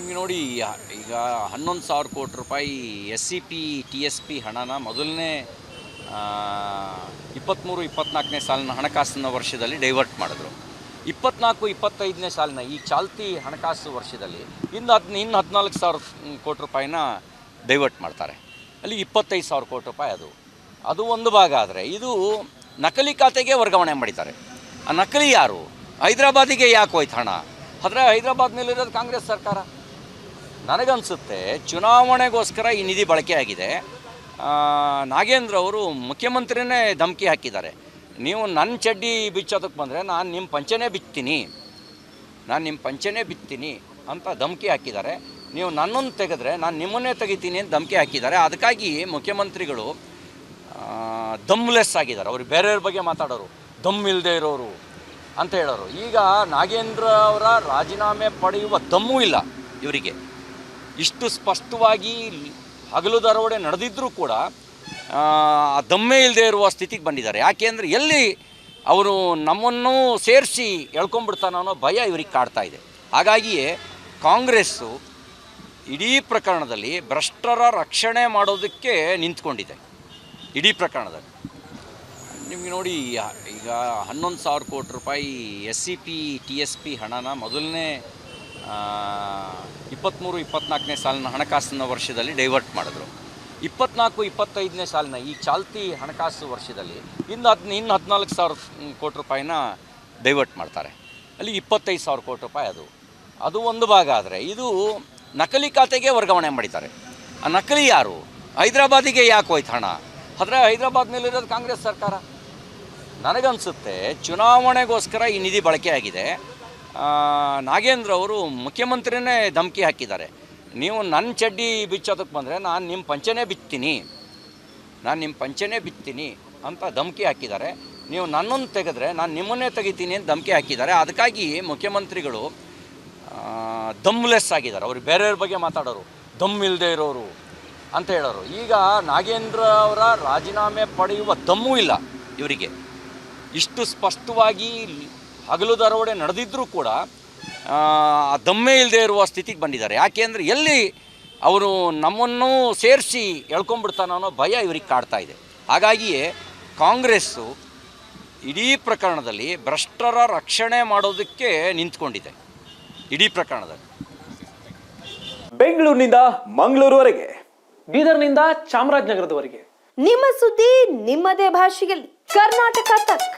ನಿಮಗೆ ನೋಡಿ ಈಗ ಹನ್ನೊಂದು ಸಾವಿರ ಕೋಟಿ ರೂಪಾಯಿ S C P T S P ಹಣನ ಮೊದಲನೇ ಇಪ್ಪತ್ತ್ಮೂರು ಇಪ್ಪತ್ನಾಲ್ಕನೇ ಸಾಲಿನ ಹಣಕಾಸಿನ ವರ್ಷದಲ್ಲಿ ಡೈವರ್ಟ್ ಮಾಡಿದ್ರು. ಇಪ್ಪತ್ನಾಲ್ಕು, ಇಪ್ಪತ್ತೈದನೇ ಸಾಲಿನ ಈ ಚಾಲ್ತಿ ಹಣಕಾಸು ವರ್ಷದಲ್ಲಿ ಇನ್ನು ಹದ್, ಇನ್ನು ಹದಿನಾಲ್ಕು ಸಾವಿರ ಕೋಟಿ ರೂಪಾಯಿನ ಡೈವರ್ಟ್ ಮಾಡ್ತಾರೆ. ಅಲ್ಲಿ ಇಪ್ಪತ್ತೈದು ಸಾವಿರ ಕೋಟಿ ರೂಪಾಯಿ ಅದು. ಅದು ಒಂದು ಭಾಗ ಆದರೆ, ಇದು ನಕಲಿ ಖಾತೆಗೆ ವರ್ಗಾವಣೆ ಮಾಡಿದ್ದಾರೆ. ಆ ನಕಲಿ ಯಾರು? ಹೈದರಾಬಾದಿಗೆ ಯಾಕೆ ಹೋಯ್ತು ಹಣ? ಆದರೆ ಹೈದರಾಬಾದ್ನಲ್ಲಿರೋದು ಕಾಂಗ್ರೆಸ್ ಸರ್ಕಾರ. ನನಗನ್ಸುತ್ತೆ ಚುನಾವಣೆಗೋಸ್ಕರ ಈ ನಿಧಿ ಬಳಕೆ ಆಗಿದೆ. ನಾಗೇಂದ್ರ ಅವರು ಮುಖ್ಯಮಂತ್ರಿನೇ ಧಮಕಿ ಹಾಕಿದ್ದಾರೆ. ನೀವು ನನ್ನ ಚಡ್ಡಿ ಬಿಚ್ಚೋದಕ್ಕೆ ಬಂದರೆ ನಾನು ನಿಮ್ಮ ಪಂಚನೇ ಬಿತ್ತೀನಿ. ನಾನು ನಿಮ್ಮ ಪಂಚನೇ ಬಿತ್ತೀನಿ ಅಂತ ಧಮಕಿ ಹಾಕಿದ್ದಾರೆ. ನೀವು ನನ್ನನ್ನು ತೆಗೆದ್ರೆ ನಾನು ನಿಮ್ಮನ್ನೇ ತೆಗಿತೀನಿ ಅಂತ ಧಮಕಿ ಹಾಕಿದ್ದಾರೆ. ಅದಕ್ಕಾಗಿ ಮುಖ್ಯಮಂತ್ರಿಗಳು ದಮ್ಲೆಸ್ ಆಗಿದ್ದಾರೆ. ಅವ್ರು ಬೇರೆಯವ್ರ ಬಗ್ಗೆ ಮಾತಾಡೋರು, ದಮ್ ಇಲ್ಲದೆ ಇರೋರು ಅಂತ ಹೇಳೋರು. ಈಗ ನಾಗೇಂದ್ರ ಅವರ ರಾಜೀನಾಮೆ ಪಡೆಯುವ ದಮ್ಮೂ ಇಲ್ಲ ಇವರಿಗೆ. ಇಷ್ಟು ಸ್ಪಷ್ಟವಾಗಿ ಹಗಲು ದರೋಡೆ ನಡೆದಿದ್ದರೂ ಕೂಡ ದಮ್ಮೇ ಇಲ್ಲದೆ ಇರುವ ಸ್ಥಿತಿಗೆ ಬಂದಿದ್ದಾರೆ. ಯಾಕೆ ಅಂದರೆ ಎಲ್ಲಿ ಅವರು ನಮ್ಮನ್ನು ಸೇರಿಸಿ ಎಳ್ಕೊಂಡ್ಬಿಡ್ತಾನೋ ಅನ್ನೋ ಭಯ ಇವರಿಗೆ ಕಾಡ್ತಾ ಇದೆ. ಹಾಗಾಗಿಯೇ ಕಾಂಗ್ರೆಸ್ಸು ಇಡೀ ಪ್ರಕರಣದಲ್ಲಿ ಭ್ರಷ್ಟರ ರಕ್ಷಣೆ ಮಾಡೋದಕ್ಕೆ ನಿಂತ್ಕೊಂಡಿದೆ. ಇಡೀ ಪ್ರಕರಣದಲ್ಲಿ. ನಿಮಗೆ ನೋಡಿ, ಈಗ ಹನ್ನೊಂದು ಸಾವಿರ ಕೋಟಿ ರೂಪಾಯಿ S C P, T S P ಹಣನ ಮೊದಲನೇ ಇಪ್ಪತ್ತ್ಮೂರು ಇಪ್ಪತ್ನಾಲ್ಕನೇ ಸಾಲಿನ ಹಣಕಾಸಿನ ವರ್ಷದಲ್ಲಿ ಡೈವರ್ಟ್ ಮಾಡಿದ್ರು. ಇಪ್ಪತ್ನಾಲ್ಕು, ಇಪ್ಪತ್ತೈದನೇ ಸಾಲಿನ ಈ ಚಾಲ್ತಿ ಹಣಕಾಸು ವರ್ಷದಲ್ಲಿ ಇನ್ನು ಹದ್, ಇನ್ನು ಹದಿನಾಲ್ಕು ಸಾವಿರ ಕೋಟಿ ರೂಪಾಯಿನ ಡೈವರ್ಟ್ ಮಾಡ್ತಾರೆ. ಅಲ್ಲಿ ಇಪ್ಪತ್ತೈದು ಸಾವಿರ ಕೋಟಿ ರೂಪಾಯಿ ಅದು. ಅದು ಒಂದು ಭಾಗ ಆದರೆ ಇದು ನಕಲಿ ಖಾತೆಗೆ ವರ್ಗಾವಣೆ ಮಾಡಿದ್ದಾರೆ. ಆ ನಕಲಿ ಯಾರು? ಹೈದರಾಬಾದಿಗೆ ಯಾಕೆ ಹೋಯ್ತು ಹಣ? ಆದರೆ ಹೈದರಾಬಾದ್ನಲ್ಲಿರೋದು ಕಾಂಗ್ರೆಸ್ ಸರ್ಕಾರ. ನನಗನ್ಸುತ್ತೆ, ಚುನಾವಣೆಗೋಸ್ಕರ ಈ ನಿಧಿ ಬಳಕೆಯಾಗಿದೆ ನಾಗೇಂದ್ರ ಅವರು ಮುಖ್ಯಮಂತ್ರಿನೇ ಧಮಕಿ ಹಾಕಿದ್ದಾರೆ. ನೀವು ನನ್ನ ಚಡ್ಡಿ ಬಿಚ್ಚೋದಕ್ಕೆ ಬಂದರೆ ನಾನು ನಿಮ್ಮ ಪಂಚನೇ ಬಿತ್ತೀನಿ. ನಾನು ನಿಮ್ಮ ಪಂಚನೇ ಬಿತ್ತೀನಿ ಅಂತ ಧಮಕಿ ಹಾಕಿದ್ದಾರೆ. ನೀವು ನನ್ನನ್ನು ತೆಗೆದ್ರೆ ನಾನು ನಿಮ್ಮನ್ನೇ ತೆಗಿತೀನಿ ಅಂತ ಧಮಕಿ ಹಾಕಿದ್ದಾರೆ. ಅದಕ್ಕಾಗಿ ಮುಖ್ಯಮಂತ್ರಿಗಳು ದಮ್ಲೆಸ್ ಆಗಿದ್ದಾರೆ. ಅವ್ರು ಬೇರೆಯವ್ರ ಬಗ್ಗೆ ಮಾತಾಡೋರು. ದಮ್ ಇಲ್ಲದೆ ಇರೋರು ಅಂತ ಹೇಳೋರು. ಈಗ ನಾಗೇಂದ್ರ ಅವರ ರಾಜೀನಾಮೆ ಪಡೆಯುವ ದಮ್ಮೂ ಇಲ್ಲ ಇವರಿಗೆ. ಇಷ್ಟು ಸ್ಪಷ್ಟವಾಗಿ ಹಗಲು ದರೋಡೆ ನಡೆದಿದ್ದರೂ ಕೂಡ ದಮ್ಮೇ ಇಲ್ಲದೆ ಇರುವ ಸ್ಥಿತಿಗೆ ಬಂದಿದ್ದಾರೆ. ಯಾಕೆ ಅಂದರೆ ಎಲ್ಲಿ ಅವರು ನಮ್ಮನ್ನು ಸೇರಿಸಿ ಎಳ್ಕೊಂಡ್ಬಿಡ್ತಾನೆ ಅನ್ನೋ ಭಯ ಇವರಿಗೆ ಕಾಡ್ತಾ ಇದೆ. ಹಾಗಾಗಿಯೇ ಕಾಂಗ್ರೆಸ್ಸು ಇಡೀ ಪ್ರಕರಣದಲ್ಲಿ ಭ್ರಷ್ಟರ ರಕ್ಷಣೆ ಮಾಡೋದಕ್ಕೆ ನಿಂತ್ಕೊಂಡಿದೆ. ಇಡೀ ಪ್ರಕರಣದಲ್ಲಿ. ಬೆಂಗಳೂರಿನಿಂದ ಮಂಗಳೂರುವರೆಗೆ ಬೀದರ್ನಿಂದ ಚಾಮರಾಜನಗರದವರೆಗೆ. ನಿಮ್ಮ ಸುದ್ದಿ ನಿಮ್ಮದೇ ಭಾಷೆಯಲ್ಲಿ. ಕರ್ನಾಟಕ ತಕ್.